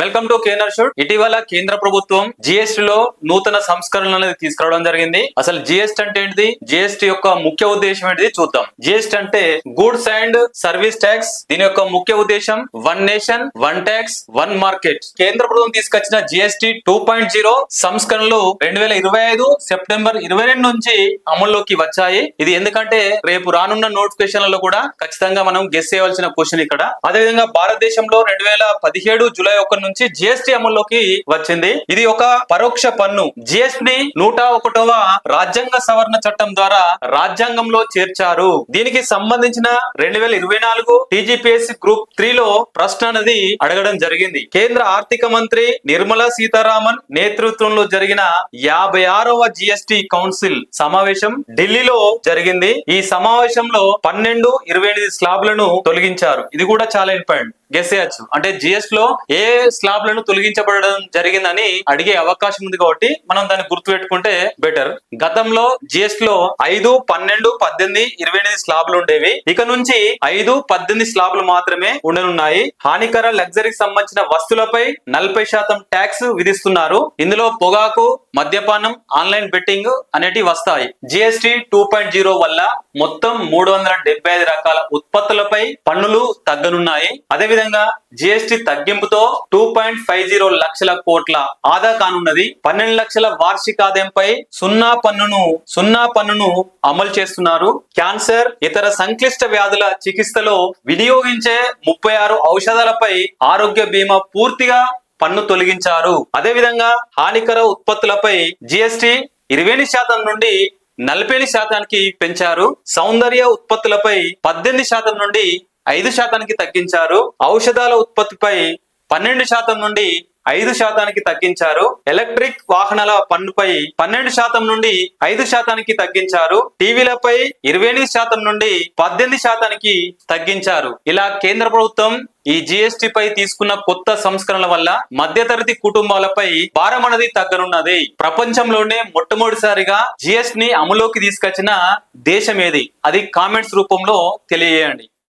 Welcome to కేంద్ర shoot. ఇటీవల కేంద్ర ప్రభుత్వం జిఎస్టీ లో నూతన సంస్కరణలు అనేది తీసుకురావడం జరిగింది. అసలు జిఎస్టీ అంటే ఏంటిది? జిఎస్టీ యొక్క ముఖ్య ఉద్దేశం ఏంటిది చూద్దాం. జిఎస్టీ అంటే గూడ్స్ అండ్ సర్వీస్ ట్యాక్స్. దీని యొక్క ముఖ్య ఉద్దేశం one nation one tax one market. కేంద్ర ప్రభుత్వం తీసుకొచ్చిన జిఎస్టీ టూ పాయింట్ జీరో సంస్కరణలు రెండు వేల ఇరవై ఐదు సెప్టెంబర్ ఇరవై రెండు నుంచి అమల్లోకి వచ్చాయి. ఇది ఎందుకంటే రేపు రానున్న నోటిఫికేషన్లలో కూడా ఖచ్చితంగా మనం గెస్ చేయవలసిన క్వశ్చన్ ఇక్కడ. అదేవిధంగా భారతదేశంలో రెండు వేల పదిహేడు జూలై ఒకటి నుంచి జిఎస్టీ అమల్లోకి వచ్చింది. ఇది ఒక పరోక్ష పన్ను. జిఎస్టీ నూట ఒకటవ రాజ్యాంగ సవరణ చట్టం ద్వారా రాజ్యాంగంలో చేర్చారు. దీనికి సంబంధించిన రెండు వేల ఇరవై నాలుగు టీజీపీఎస్సీ గ్రూప్ త్రీ లో ప్రశ్న అనేది అడగడం జరిగింది. కేంద్ర ఆర్థిక మంత్రి నిర్మలా సీతారామన్ నేతృత్వంలో జరిగిన యాభై ఆరవ జిఎస్టి కౌన్సిల్ సమావేశం ఢిల్లీలో జరిగింది. ఈ సమావేశంలో పన్నెండు ఇరవై ఎనిమిది స్లాబ్లను తొలగించారు. ఇది కూడా చాలా ఇంపార్టెంట్. గెస్ చేయొచ్చు. అంటే జిఎస్లో ఏ స్లాబ్లను తొలగించబడడం జరిగిందని అడిగే అవకాశం ఉంది కాబట్టి మనం దాన్ని గుర్తు పెట్టుకుంటే బెటర్. గతంలో జిఎస్లో ఐదు పన్నెండు పద్దెనిమిది ఇరవై ఎనిమిది స్లాబ్లు ఉండేవి. ఇక నుంచి ఐదు పద్దెనిమిది స్లాబ్లు మాత్రమే ఉండనున్నాయి. హానికర లగ్జరీకి సంబంధించిన వస్తువులపై నలభై శాతం ట్యాక్స్ విధిస్తున్నారు. ఇందులో పొగాకు మద్యపానం ఆన్లైన్ బెట్టింగ్ అనేటివి వస్తాయి. జిఎస్టి టూ పాయింట్ జీరో వల్ల మొత్తం మూడు వందల డెబ్బై ఐదు రకాల ఉత్పత్తులపై పన్నులు తగ్గనున్నాయి. అదేవిధంగా జిఎస్టి తగ్గింపుతో టూ పాయింట్ ఫైవ్ జీరో లక్షల కోట్ల ఆదా కానున్నది. పన్నెండు లక్షల వార్షిక ఆదాయంపై సున్నా పన్నును సున్నా పన్నును అమలు చేస్తున్నారు. క్యాన్సర్ ఇతర సంక్లిష్ట వ్యాధుల చికిత్సలో వినియోగించే ముప్పై ఆరు ఔషధాలపై ఆరోగ్య బీమా పూర్తిగా పన్ను తొలగించారు. అదేవిధంగా హానికర ఉత్పత్తులపై జిఎస్టి ఇరవై శాతం నుండి నలభై శాతానికి పెంచారు. సౌందర్య ఉత్పత్తులపై పద్దెనిమిది శాతం నుండి ఐదు శాతానికి తగ్గించారు. ఔషధాల ఉత్పత్తిపై పన్నెండు శాతం నుండి ఐదు శాతానికి తగ్గించారు. ఎలక్ట్రిక్ వాహనాల పన్నుపై పన్నెండు శాతం నుండి ఐదు శాతానికి తగ్గించారు. టీవీలపై ఇరవై ఎనిమిది శాతం నుండి పద్దెనిమిది శాతానికి తగ్గించారు. ఇలా కేంద్ర ప్రభుత్వం ఈ జిఎస్టి పై తీసుకున్న కొత్త సంస్కరణల వల్ల మధ్యతరగతి కుటుంబాలపై భారం అనేది తగ్గనున్నది. ప్రపంచంలోనే మొట్టమొదటిసారిగా జిఎస్టి ని అమలులోకి తీసుకొచ్చిన దేశం ఏది? అది కామెంట్స్ రూపంలో తెలియజేయండి.